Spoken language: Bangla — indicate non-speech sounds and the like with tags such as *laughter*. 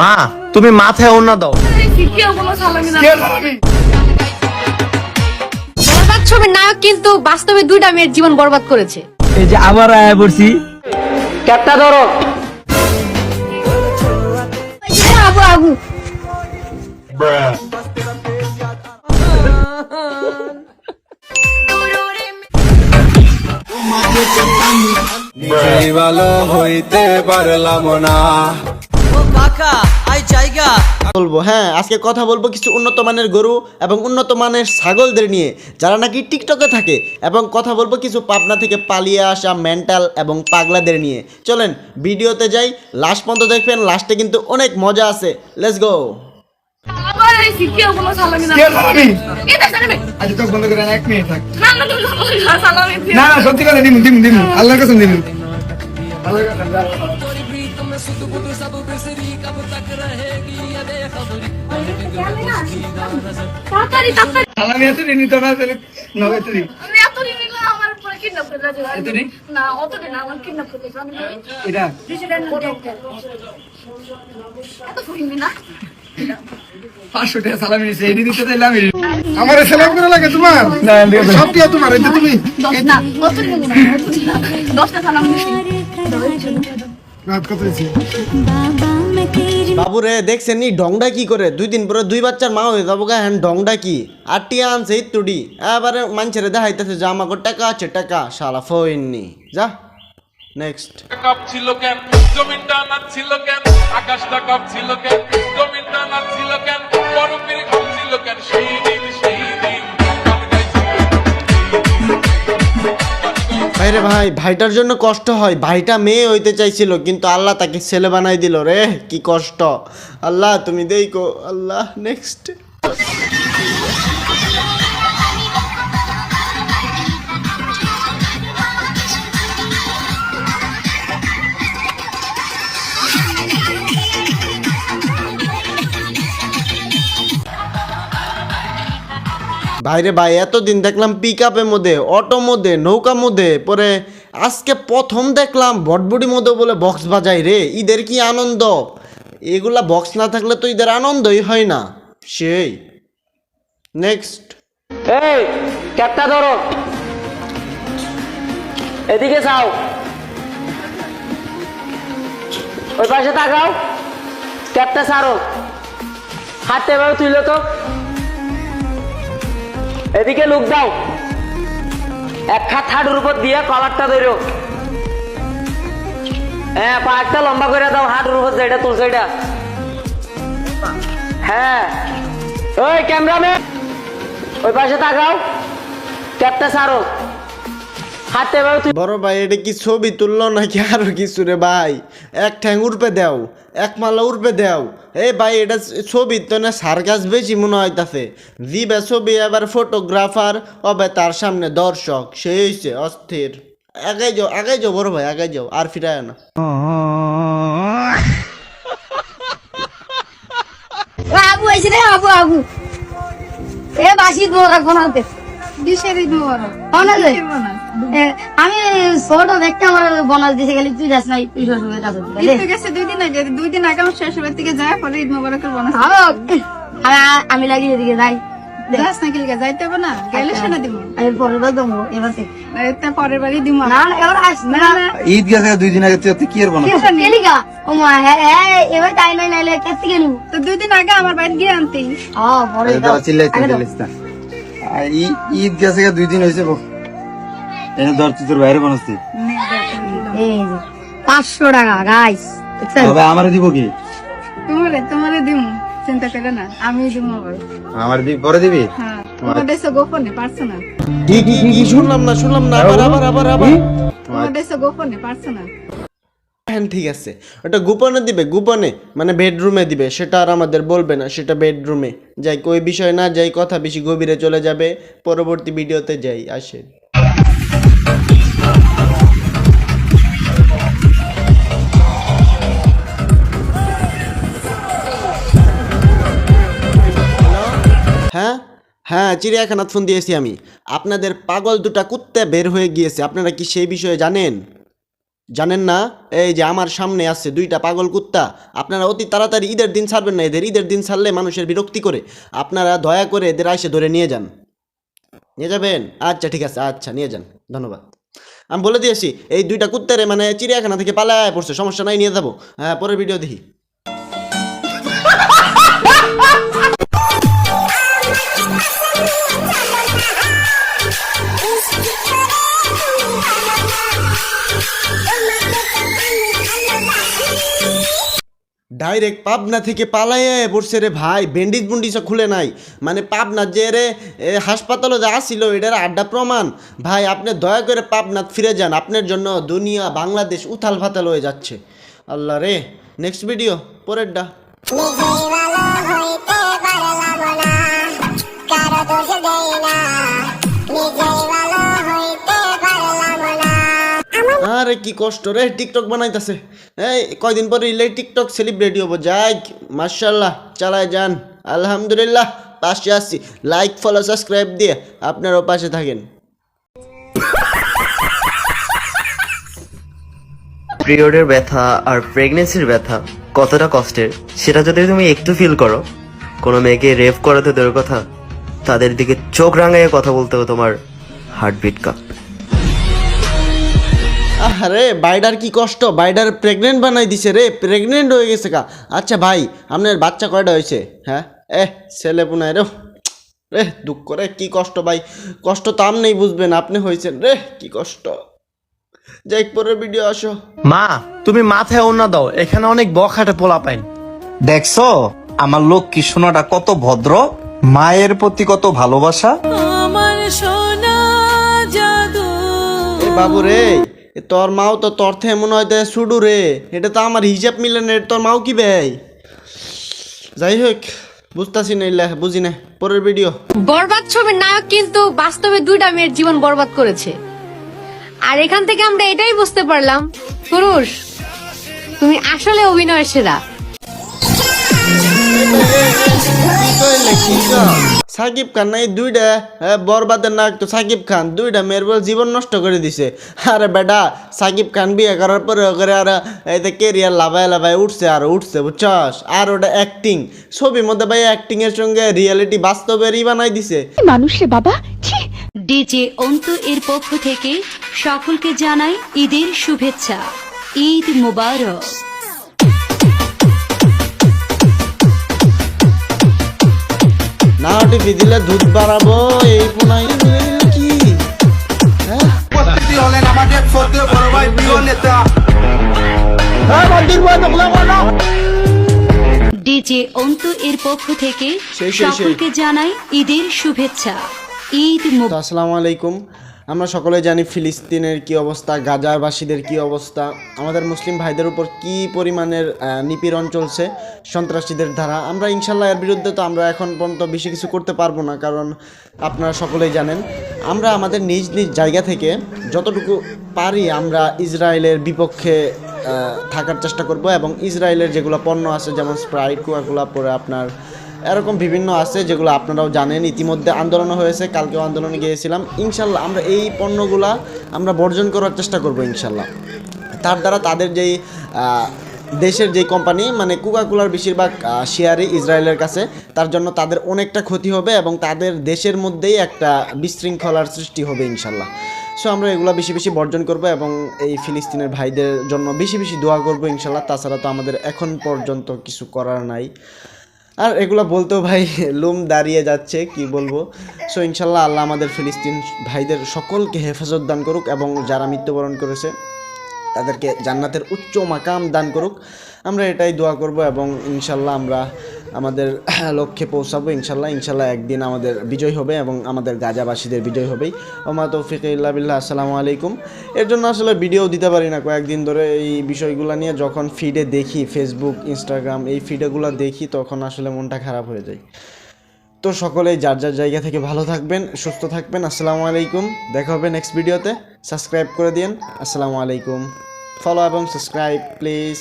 মা তুমি মাথায় ওনা দাও। বরবাদ ছবির নায়ক কিন্তু বাস্তবে দুইটা মেয়ের জীবন বরবাদ করেছে। এই যে আবার আয়া পড়ছি। ক্যাপটা ধরো। আবু আবু। ভালো হইতে পারলাম না। কাকা আই জায়গা। বলব হ্যাঁ আজকে কথা বলব কিছু উন্নত মানের গরু এবং উন্নত মানের ছাগলদের নিয়ে যারা নাকি টিকটকে থাকে এবং কথা বলব কিছু পাবনা থেকে পালিয়ে আসা মেন্টাল এবং পাগলাদের নিয়ে। চলেন ভিডিওতে যাই লাস্ট পর্যন্ত দেখবেন লাস্টে কিন্তু অনেক মজা আছে। লেটস গো আবার এই কেউ কোনো সালামি না। কে সালামি? এটা সালামি? আজ চোখ বন্ধ করে এক মিনিট থাক। না না তুমি সালামি না না সত্যি কথা দিমু দিমু দিমু। আল্লাহর কাছে দিমু। আল্লাহর কাছে নিতে না তাহলে নগে তুই আমি এত দিন নিলাম আমার পাঁচশো টাকা সালামি দিতে আমার করে লাগে তোমার সব দিয়া তোমার এটা তুমি। দশটা সালাম বাবুরে দেখছেন নি? ডংডা কি করে? দুই দিন পরে দুই বাচ্চার মা হয়ে যাব গা হ্যাঁ ডংডা কি? আর টিয়া আনছে ইত্তুডি এবারে মানুষের দেখাইতেছে যে আমাকে টাকা আছে টাকা। শালা ফইননি যা নেক্সট কাপ ছিল কেন? জমিনটা নাচছিল কেন? আকাশটা কাপ ছিল কেন? জমিনটা নাচছিল কেন? বরফের ঘুম ছিল কেন? সেই ভাইরে ভাই, ভাইটার জন্য কষ্ট হয়। ভাইটা মেয়ে হইতে চাইছিল, কিন্তু আল্লাহ তাকে ছেলে বানাই দিল রে, কি কষ্ট। আল্লাহ, তুমি দেখো, আল্লাহ নেক্সট ভাইরে ভাই, এতদিন দেখলাম পিক আপের মধ্যে অটো মধ্যে, নৌকা মধ্যে, পরে আজকে প্রথম দেখলাম বটবুটি মধ্যে বলে বক্স বাজাই রে, ঈদের কি আনন্দ? এগুলা বক্স না থাকলে তো ঈদের আনন্দই হয় না। সেই। নেক্সট এই ক্যাপটা ধরো। এদিকে যাও। ওই পাশে তাকাও। ক্যাপটা ছাড়ো। হাতটা এভাবে তো এদিকে লুক দাও। এক থাডুর উপর দিয়ে কলারটা ধরো। হ্যাঁ পাকটা লম্বা করে দাও হাডুর উপর যেটা তুলছে এটা। হ্যাঁ। ওই ক্যামেরাম্যান, ওই পাশে তাকাও। ক্যাপটা ছাড়ো হাতটা এভাবে তুই বড় ভাই এটা কি ছবি তুললো নাকি আরও কিছু রে ভাই? এক ঠ্যাং উড়পে দেও এক মালা উড়পে দেও। এই ভাই এটা ছবি তো না সার্কাস বেশি মনে হইতাছে। জিবে ছবি এবার ফটোগ্রাফার হবে তার সামনে দর্শক সে হইছে অস্থির। আগে যাও আগে যাও বড় ভাই আগে যাও আর ফিরায় না। আবু আইছে রে আবু আবু। এ বাসি দোরা কোনাতে দিশেরই দুয়ারা কোনাতে আমি ছোট দেখতে আমার বনাস দিছে গেলি তুই যাস নাই তুই শ্বশুরের কাছে ঈদ তো গেছে দুই দিন আগে দুই দিন আগে আমার শ্বশুরের থেকে যায় পরে ঈদ মোবারকের বোনাস আমি আমি লাগি এদিকে যাই। যাস না কিলকে যাইতে হবে না গেলে শোনা দিব। আমি পরে তো দেবো এবার থেকে। পরের বাড়ি দিব। না না এবার আস না না ঈদ গেছে দুই দিন আগে তুই কি আর বানাস? কেলিকা ও মা হ্যাঁ এবার তাই নয় নাইলে কেটে গেলু। তো দুই দিন আগে আমার বাড়ি গিয়ে আনতে। ও পরে। চিল্লাই ঈদ গেছে দুই দিন হয়েছে এনে ধর তুই তোর বাইরে বানাস এই যে, পাঁচশো টাকা গাইস তবে আমার দিব কি? তোমারে তোমারে দিব চিন্তা করে না আমি দিব আবার। আমার দিবি পরে দিবি? হ্যাঁ তোমার দেশে গোপনে পার্সোনাল কি কি কি শুনলাম না শুনলাম না আবার আবার আবার আবার। তোমার দেশে গোপনে পার্সোনাল হ্যাঁ ঠিক আছে। ওটা গোপনে দিবে গোপনে মানে বেডরুমে দিবে। সেটা আর আমাদের বলবে না সেটা বেডরুমে যাই ওই বিষয় না যাই কথা বেশি গভীরে চলে যাবে। পরবর্তী ভিডিওতে যাই আসে হ্যাঁ? হ্যাঁ চিড়িয়াখানাত ফোন দিয়েছি আমি। আপনাদের পাগল দুটা কুত্তে বের হয়ে গিয়েছে। আপনারা কি সেই বিষয়ে জানেন? জানেন না? এই যে আমার সামনে আছে দুইটা পাগল কুত্তা। আপনারা অতি তাড়াতাড়ি ঈদের দিন ছাড়বেন না। এদের ঈদের দিন ছাড়লে মানুষের বিরক্তি করে। আপনারা দয়া করে এদের আইসে ধরে নিয়ে যান। নিয়ে যাবেন? আচ্ছা ঠিক আছে আচ্ছা নিয়ে যান, ধন্যবাদ। আমি বলে দিয়েছি, এই দুইটা কুত্তারে মানে চিড়িয়াখানা থেকে পালায় পড়ছে, সমস্যা নাই, নিয়ে যাব। হ্যাঁ পরের ভিডিও দেখি। ডাইরেক্ট পাবনা থেকে পালাইয়ে পড়ছে রে ভাই ব্যান্ডিজ বুন্ডিজও খুলে নাই। মানে পাবনা যে রে এ, হাসপাতালে যা আসছিল এটার আড্ডা প্রমাণ। ভাই আপনি দয়া করে পাবনাথ ফিরে যান আপনার জন্য দুনিয়া বাংলাদেশ উথাল ফাতাল হয়ে যাচ্ছে। আল্লাহ রে নেক্সট ভিডিও পরেরটা। আরে কি কষ্ট রে, টিকটক বানাইতেছে। এই, কয়দিন পরে ইলে টিকটক সেলিব্রিটি হব। যাই মার্শাল্লাহ চালায় যান। আলহামদুলিল্লাহ, পাশে আসছি লাইক ফলো সাবস্ক্রাইব দিয়ে আপনারও পাশে থাকেন। পিরিয়ডের ব্যথা আর প্রেগনেন্সির ব্যথা কতটা কষ্টের, সেটা যদি তুমি একটু ফিল করো, কোনো মেয়েকে রেপ করাতে দূরের কথা, তাদের দিকে চোখ রাঙাইয়ে কথা বলতেও তোমার হার্টবিট কাঁপবে আরে বাইডার কি কষ্ট? বাইডার প্রেগনেন্ট বানাই দিছে রে প্রেগনেন্ট হয়ে গেছে কা আচ্ছা ভাই আপনার বাচ্চা কয়টা হয়েছে? হ্যাঁ? এ ছেলে পুনায় রে রে দুঃখ রে কি কষ্ট ভাই। কষ্ট তো আপনিই বুঝবেন আপনি হয়েছেন রে কি কষ্ট। যাই পরের ভিডিও আসো। মা তুমি মাথায় ওনা দাও এখানে অনেক বখাটে পোলা পাইন দেখছ আমার লোক কি সোনাটা কত ভদ্র মায়ের প্রতি কত ভালোবাসা। এ বাবু রে তোর মাও তো তোর থেকে মনে হয় দেয় সুডু রে। এটা তো আমার হিসাব মিলে না এটা তোর মাও কি বেয় যাই হোক বুঝতাছি না ইল্লা বুঝি না। পরের ভিডিও বরবাদ ছবির নায়ক কিন্তু বাস্তবে দুইটা মেয়ের জীবন বরবাদ করেছে। আর এখান থেকে আমরা এটাই বুঝতে পারলাম পুরুষ তুমি আসলে অভিনয়ের সেরা। সাকিব খান নাই দুইটা হ্যাঁ, বরবাদের নায়ক তো সাকিব খান দুইটা মেয়ের বল জীবন নষ্ট করে দিছে। আরে বেটা সাকিব খান বিয়ে করার পরে করে আর এই যে কেরিয়ার লাভায় লাভায় উঠছে আর উঠছে বুঝছস? আর ওটা অ্যাক্টিং ছবির মধ্যে ভাই অ্যাক্টিং এর সঙ্গে রিয়েলিটি বাস্তবেরই বানাই দিছে। মানুষে বাবা? ডিজে অন্তু এর পক্ষ থেকে সকলকে জানাই ঈদের শুভেচ্ছা। ঈদ মুবারক। না টিপি দিলে দুধ বাড়াবো এই পুনাই কি হ্যাঁ? ডিজে অন্তু এর পক্ষ থেকে। সকলকে জানাই ঈদের শুভেচ্ছা। ঈদ আসসালামু আলাইকুম। আমরা সকলে জানি ফিলিস্তিনের কি অবস্থা, গাজাবাসীদের কি অবস্থা। আমাদের মুসলিম ভাইদের উপর কি পরিমাণের নিপীড়ন চলছে সন্ত্রাসীদের দ্বারা। আমরা ইনশাল্লাহ এর বিরুদ্ধে তো আমরা এখন পর্যন্ত বেশি কিছু করতে পারব না, কারণ আপনারা সকলেই জানেন। আমরা আমাদের নিজ নিজ জায়গা থেকে যতটুকু পারি আমরা ইসরায়েলের বিপক্ষে থাকার চেষ্টা করব এবং ইসরায়েলের যেগুলো পণ্য আছে, যেমন স্প্রাইট কোয়াগুলা পরে আপনার এরকম বিভিন্ন আছে যেগুলো আপনারাও জানেন। ইতিমধ্যে আন্দোলন হয়েছে, কালকেও আন্দোলনে গিয়েছিলাম। ইনশাল্লাহ আমরা এই পণ্যগুলা আমরা বর্জন করার চেষ্টা করব ইনশাল্লাহ। তার দ্বারা তাদের যেই দেশের যেই কোম্পানি মানে কুকাকুলার বেশিরভাগ শেয়ারই ইসরায়েলের কাছে, তার জন্য তাদের অনেকটা ক্ষতি হবে এবং তাদের দেশের মধ্যেই একটা বিশৃঙ্খলার সৃষ্টি হবে ইনশাল্লাহ। সো আমরা এগুলো বেশি বেশি বর্জন করব এবং এই ফিলিস্তিনের ভাইদের জন্য বেশি বেশি দোয়া করব ইনশাল্লাহ। তাছাড়া তো আমাদের এখন পর্যন্ত কিছু করার নাই। আর এগুলো বলতেও ভাই *laughs* লুম দাঁড়িয়ে যাচ্ছে, কি বলব? সো ইনশাল্লাহ আল্লাহ আমাদের ফিলিস্তিন ভাইদের সকলকে হেফাজত দান করুক এবং যারা মৃত্যুবরণ করেছে তাদেরকে জান্নাতের উচ্চ মাকাম দান করুক। আমরা এটাই দোয়া করব এবং ইনশাল্লাহ আমরা আমাদের লক্ষ্যে পৌঁছাবো। ইনশাল্লাহ ইনশাল্লাহ একদিন আমাদের বিজয় হবে এবং আমাদের গাজাবাসীদের বিজয় হবেই। ওমা তৌফিক ইল্লা বিল্লাহ, আসসালামু আলাইকুম। এর জন্য আসলে ভিডিও দিতে পারি না। কয়েকদিন ধরে এই বিষয়গুলো নিয়ে যখন ফিডে দেখি ফেসবুক ইনস্টাগ্রাম এই ফিডেগুলো দেখি, তখন আসলে মনটা খারাপ হয়ে যায়। তো সকলেই যার যার জায়গা থেকে ভালো থাকবেন, সুস্থ থাকবেন, আসসালামু আলাইকুম। দেখা হবে নেক্সট ভিডিওতে সাবস্ক্রাইব করে দিন আসসালামু আলাইকুম। ফলো এবং সাবস্ক্রাইব প্লিজ